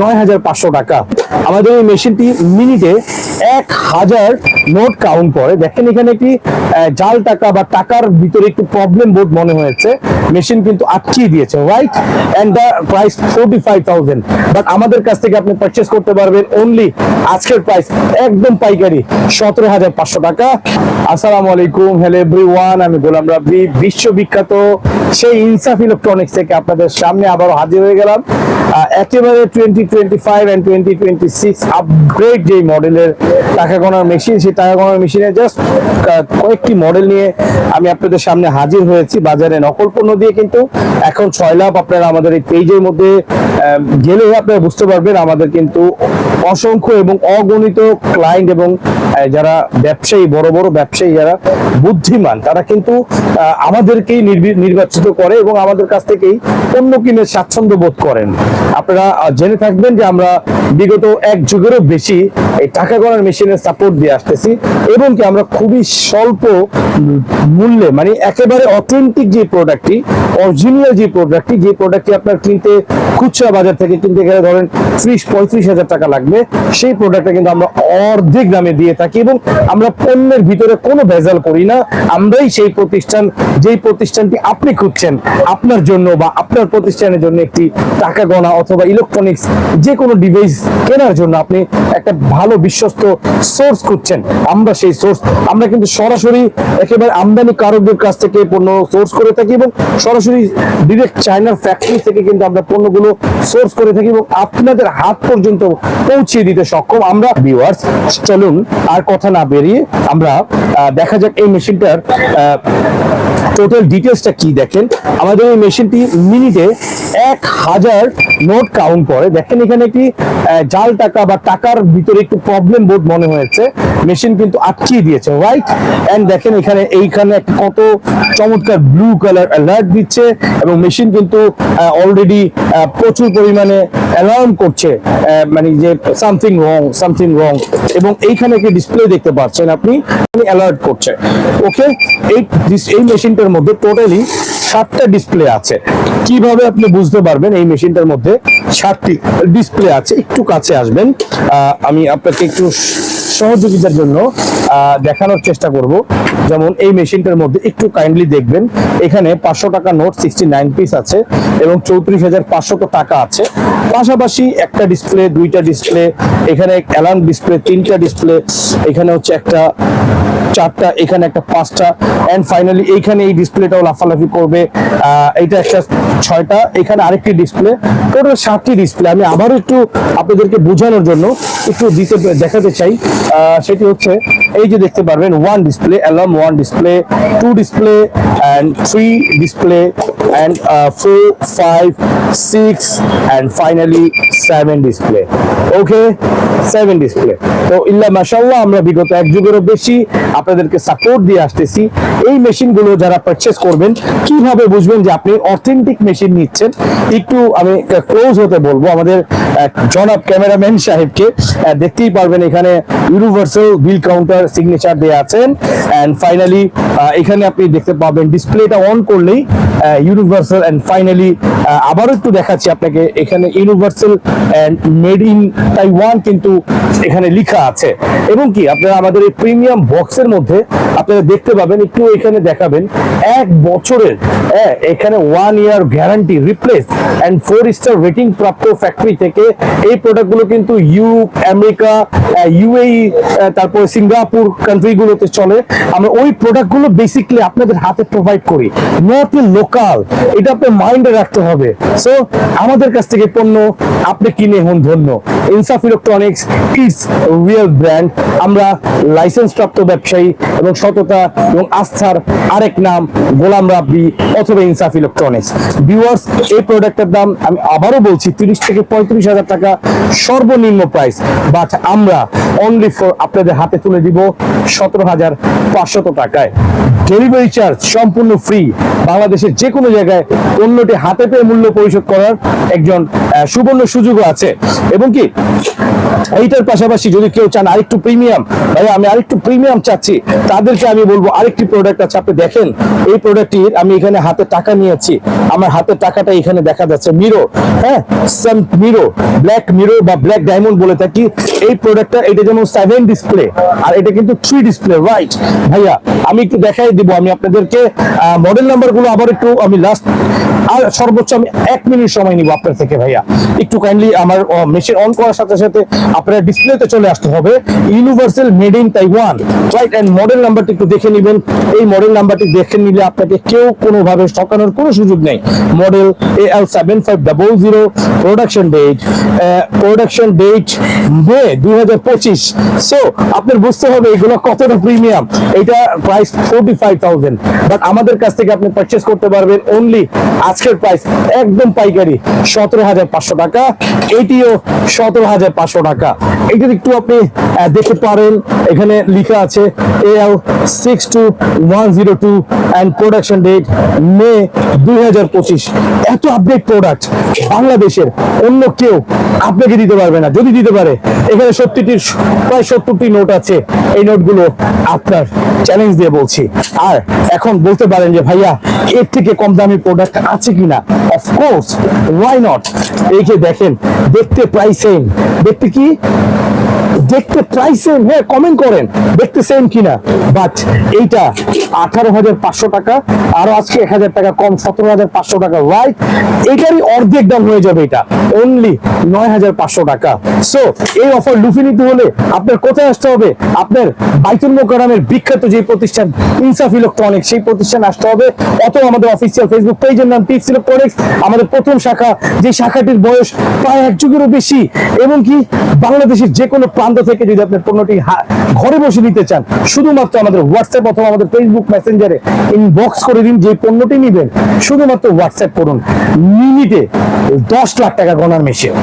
নয় হাজার পাঁচশো টাকা। আমাদের এই মেশিনটি মিনিটে এক হাজার নোট কাউন্ট করে। দেখেন এখানে আহ, জাল টাকা বা টাকার ভিতরে একটু প্রবলেম বোর্ড মনে হয়েছে। মেশিন কিন্তু আটকিয়ে দিয়েছে right and the price forty five thousand but আমাদের কাছ থেকে আপনি পারচেস করতে পারবেন অনলি আজকের প্রাইস একদম পাইকারি সতেরো হাজার পাঁচশো টাকা। আসসালামু আলাইকুম হ্যালো এভরিওয়ান আমি গোলাম রাব্বি বিশ্ববিখ্যাত সেই ইনসাফ ইলেকট্রনিক্স থেকে আপনাদের সামনে আবারও হাজির হয়ে গেলাম। একেবারে twenty twenty five and twenty twenty six upgrade যে মডেলের টাকা গোনার মেশিন সেই টাকা মেশিনের জাস্ট কয়েকটি মডেল নিয়ে আমি আপনাদের সামনে হাজির হয়েছি বাজারে নকল পণ্য দিয়ে কিন্তু এখন ছয় লাভ আপনারা আমাদের এই পেজের মধ্যে গেলে আপনারা বুঝতে পারবেন আমাদের কিন্তু অসংখ্য এবং অগণিত ক্লায়েন্ট এবং যারা ব্যবসায়ী, বড় বড় ব্যবসায়ী যারা বুদ্ধিমান, তারা কিন্তু আমাদেরকেই নির্বাচিত করে এবং আমাদের কাছ থেকেই পণ্য কিনে স্বাচ্ছন্দ্য বোধ করেন। আপনারা জেনে থাকবেন যে আমরা বিগত এক যুগেরও বেশি এই টাকা গণার মেশিনের সাপোর্ট দিয়ে আসতেছি এবং কি আমরা খুবই স্বল্প মূল্যে মানে একেবারে অথেন্টিক যে প্রোডাক্টটি অরিজিনাল যে প্রোডাক্টটি যে প্রোডাক্টটি আপনার কিনতে খুচরা বাজার থেকে কিনতে গেলে ধরেন ত্রিশ, পঁয়ত্রিশ হাজার টাকা লাগবে, সেই প্রোডাক্টটা কিন্তু আমরা অর্ধেক দামে দিয়ে থাকি এবং আমরা পণ্যের ভিতরে কোনো ভেজাল করি না। আমরাই সেই প্রতিষ্ঠান, যেই প্রতিষ্ঠানটি আপনি খুঁজছেন, আপনার জন্য বা আপনার প্রতিষ্ঠানের জন্য একটি টাকা গণা অথবা ইলেকট্রনিক্স যে কোনো ডিভাইস কেনার জন্য আপনি একটা ভালো বিশ্বস্ত সোর্স খুঁজছেন। আমরা সেই সোর্স আমরা কিন্তু সরাসরি একেবারে আমদানি কারকদের কাছ থেকে পণ্য সোর্স করে থাকি এবং সরাসরি ডিরেক্ট চায়নার ফ্যাক্টরি থেকে কিন্তু আমরা পণ্যগুলো সোর্স করে থাকি এবং আপনাদের হাত পর্যন্ত পৌঁছিয়ে দিতে সক্ষম। আমরা ভিউয়ার্স চলুন আর কথা না বেরিয়ে আমরা দেখা যাক এই মেশিনটার টোটাল ডিটেলসটা কি দেখেন। আমাদের এই মেশিনটি মিনিটে এক হাজার নোট কাউন্ট করে দেখেন এখানে একটি জাল টাকা বা টাকার ভিতরে একটু প্রবলেম বোর্ড মনে হয়েছে। মেশিন কিন্তু আটকিয়ে দিয়েছে রাইট এন্ড দেখেন এখানে, এইখানে কত চমৎকার ব্লু কালার অ্যালার্ট দিচ্ছে এবং মেশিন কিন্তু অলরেডি প্রচুর পরিমাণে অ্যালার্ম করছে মানে যে সামথিং রং সামথিং রং এবং এইখানে একটি ডিসপ্লে দেখতে পাচ্ছেন আপনি অ্যালার্ট করছে। ওকে এই এই মেশিনটার মধ্যে টোটালি সাতটা ডিসপ্লে আছে। কীভাবে আপনি বুঝতে পারবেন এই মেশিনটার মধ্যে সাতটি ডিসপ্লে আছে? একটু কাছে আসবেন। আমি আপনাকে একটু সহযোগিতার জন্য দেখানোর চেষ্টা করব। যেমন এই মেশিনটার মধ্যে একটু কাইন্ডলি দেখবেন, এখানে পাঁচশো টাকা নোট সিক্সটি নাইন পিস আছে এবং চৌত্রিশ হাজার পাঁচশো টাকা আছে। পাশাপাশি একটা ডিসপ্লে দুইটা ডিসপ্লে এখানে অ্যালার্ম ডিসপ্লে তিনটা ডিসপ্লে এখানে হচ্ছে একটা চারটা, এখানে একটা পাঁচটা অ্যান্ড ফাইনালি এইখানে এই ডিসপ্লেটাও লাফালাফি করবে। এইটা একটা ছয়টা, এখানে আরেকটি ডিসপ্লে টোটাল সাতটি ডিসপ্লে আমি আবারও একটু আপনাদেরকে বোঝানোর জন্য একটু দিতে দেখাতে চাই। সেটি হচ্ছে এই যে দেখতে পারবেন one display alarm one display two display and three display and four five six and finally seven display okay seven display তো ইল্লা মাশাল্লাহ আমরা বিগত এক যুগেরও বেশি আপনাদেরকে সাপোর্ট দিয়ে আসতেছি। এই মেশিনগুলো যারা পারচেস করবেন, কীভাবে বুঝবেন যে আপনি অথেন্টিক মেশিন নিচ্ছেন? একটু আমি ক্লোজ হতে বলব আমাদের জনাব ক্যামেরাম্যান সাহেবকে। দেখতেই পারবেন এখানে ইউনিভার্সাল বিল কাউন্টার সিগনেচার দেওয়া আছেন। অ্যান্ড ফাইনালি এখানে আপনি দেখতে পাবেন ডিসপ্লেটা অন করলেই ইউনিভার্সাল অ্যান্ড ফাইনালি আবারও একটু দেখাচ্ছি আপনাকে এখানে universal and made in Taiwan কিন্তু এখানে লেখা আছে। এবং কি আপনারা আমাদের এই প্রিমিয়াম বক্সের মধ্যে আপনারা দেখতে পাবেন একটু এখানে দেখাবেন এক বছরের হ্যাঁ, এখানে one year guarantee replace and four star rating প্রাপ্ত ফ্যাক্টরি থেকে এই প্রোডাক্টগুলো কিন্তু ইউরোপ আমেরিকা ইউএই তারপর সিঙ্গাপুর কান্ট্রিগুলোতে চলে। আমরা ওই প্রোডাক্টগুলো বেসিকলি আপনাদের হাতে প্রোভাইড করি। নট লোকাল এটা আপনার মাইন্ডে রাখতে হবে। সো আমাদের কাছ থেকে পণ্য আপনি কিনে হন ধন্য। Insaf electronics is real brand আমরা লাইসেন্স প্রাপ্ত ব্যবসায়ী এবং সততা এবং আস্থার আরেক নাম, গোলাম রাব্বি অথবা ইনসাফ ইলেকট্রনিক্স। ভিউয়ার্স এই প্রোডাক্টের দাম আমি আবারও বলছি, তিরিশ থেকে পঁয়ত্রিশ হাজার টাকা সর্বনিম্ন প্রাইস বাট আমরা অনলি ফর আপনাদের হাতে তুলে দিব সতেরো হাজার পাঁচশত টাকায়। ডেলিভারি চার্জ সম্পূর্ণ ফ্রি। বাংলাদেশের যে কোনো জায়গায় পণ্যটি হাতে পেয়ে মূল্য পরিশোধ করার একজন সুবর্ণ সুযোগও আছে। এবং কি, এইটার পাশাপাশি যদি কেউ চান আরেকটু প্রিমিয়াম ভাই আমি আরেকটু প্রিমিয়াম চাচ্ছি, তাদেরকে আমি বলব আরেকটি প্রোডাক্ট আছে। আপনি দেখেন, এই প্রোডাক্টটির আমি এখানে হাতে টাকা নিয়েছি। আমার হাতের টাকাটা এখানে দেখা যাচ্ছে মিরো হ্যাঁ? মিরো ব্ল্যাক মিরো বা ব্ল্যাক ডায়মন্ড বলে থাকি। এই প্রোডাক্টটা এটা যেমন সেভেন ডিসপ্লে আর এটা কিন্তু থ্রি ডিসপ্লে রাইট ভাইয়া, আমি একটু দেখাই দিব। আমি আপনাদেরকে মডেল নাম্বারগুলো আবার একটু আমি লাস্ট আর সর্বোচ্চ আমি এক মিনিট সময় নিব আপনার থেকে, ভাইয়া। একটু কাইন্ডলি আমার মেশিন অন করার সাথে সাথে আপনার ডিসপ্লেতে চলে আসতে হবে। Universal made in Taiwan right and model নাম্বারটি একটু দেখে নেবেন। এই মডেল নাম্বারটি দেখে নিলে আপনাকে কেউ কোনোভাবে ঠকানোর কোনো সুযোগ নেই। Model A L seven five double zero production date production date May দুই হাজার পঁচিশ। সো আপনার বুঝতে হবে এগুলো কতটা প্রিমিয়াম এটা price forty five thousand but আমাদের কাছ থেকে আপনি পারচেস করতে পারবেন অনলি আজকের প্রাইস একদম পাইকারি, সতেরো হাজার পাঁচশো টাকা। এটিও সতেরো হাজার পাঁচশো টাকা। এটা একটু আপনি দেখতে পারেন, এখানে লেখা আছে L six two one zero two and production date May দুই হাজার পঁচিশ। এত আপডেট প্রোডাক্ট বাংলাদেশের, অন্য কেউ আপনাকে দিতে পারবে না। যদি দিতে পারে, এখানে সত্যিটির প্রায় সত্তরটি নোট আছে। এই নোটগুলো আপনার চ্যালেঞ্জ দিয়ে বলছি। আর এখন বলতে পারেন যে, ভাইয়া, এর থেকে কম দামি প্রোডাক্ট আছে কিনা? অফকোর্স ওয়াই নট এই যে দেখেন দেখতে প্রায় সেম দেখতে কি? দেখতে প্রায় সেম হ্যাঁ কমেন্ট করেন, দেখতে সেম কিনা। বাট এইটা আঠারো হাজার পাঁচশো টাকা, আরও আজকে এক হাজার টাকা কম, সতেরো হাজার পাঁচশো টাকা রাইট এটারই অর্ধেক দাম হয়ে যাবে এটা অনলি নয় হাজার পাঁচশো টাকা। সো এই অফার লুফে নিতে হলে আপনার কোথায় আসতে হবে? আপনার বাইতুল মোকারামের বিখ্যাত যে প্রতিষ্ঠান, ইনসাফ ইলেকট্রনিক্স, সেই প্রতিষ্ঠান আসতে হবে। অথবা আমাদের অফিসিয়াল ফেসবুক পেজের নাম টিপস ইলেকট্রনিক্স আমাদের প্রথম শাখা, যে শাখাটির বয়স প্রায় এক যুগেরও বেশি, এবং কি বাংলাদেশের যে কোনো প্রান্ত থেকে যদি আপনার পণ্যটি ঘরে বসে নিতে চান, শুধুমাত্র আমাদের হোয়াটসঅ্যাপ অথবা আমাদের ফেসবুক মেসেঞ্জারে ইনবক্স করে দিন, যে পণ্যটি নেবেন, শুধুমাত্র হোয়াটসঅ্যাপ করুন। মিনিটে দশ লাখ টাকা গণার মেশিন